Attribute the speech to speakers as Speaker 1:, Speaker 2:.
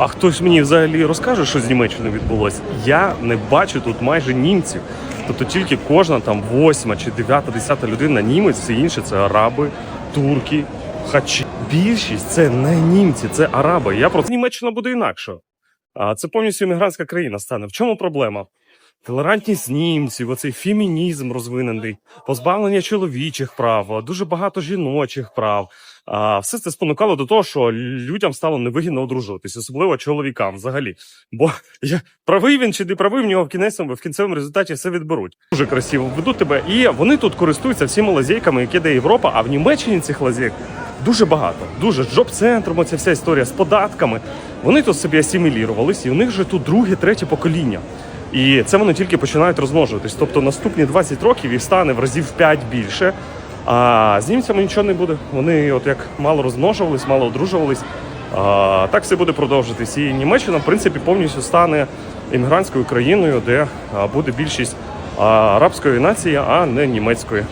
Speaker 1: А хтось мені взагалі розкаже, що з Німеччиною відбулося? Я не бачу тут майже німців. Тобто тільки кожна там восьма чи дев'ята, десята людина німець, всі інші це араби, турки, хачі. Більшість це не німці, це араби. Я про Німеччина буде інакше. А це повністю іммігрантська країна стане. В чому проблема? Толерантність німців, оцей фемінізм розвинений, позбавлення чоловічих прав, дуже багато жіночих прав. А все це спонукало до того, що людям стало невигідно одружуватись, особливо чоловікам взагалі. Бо я правий він чи не правий, в нього в кінцевому, в кінцевому результаті все відберуть. Дуже красиво ведуть тебе. І вони тут користуються всіма лазейками, які дає Європа. А в Німеччині цих лазейок дуже багато. Дуже з джоб-центром, оця вся історія з податками. Вони тут собі асимілірувались, і у них вже тут друге, третє покоління. І це вони тільки починають розмножуватись. Тобто наступні 20 років їх стане в разів в 5 більше. А з німцями нічого не буде. Вони от як мало розмножувались, мало одружувались. А, так все буде продовжитись. І Німеччина, в принципі, повністю стане іммігрантською країною, де буде більшість арабської нації, а не німецької.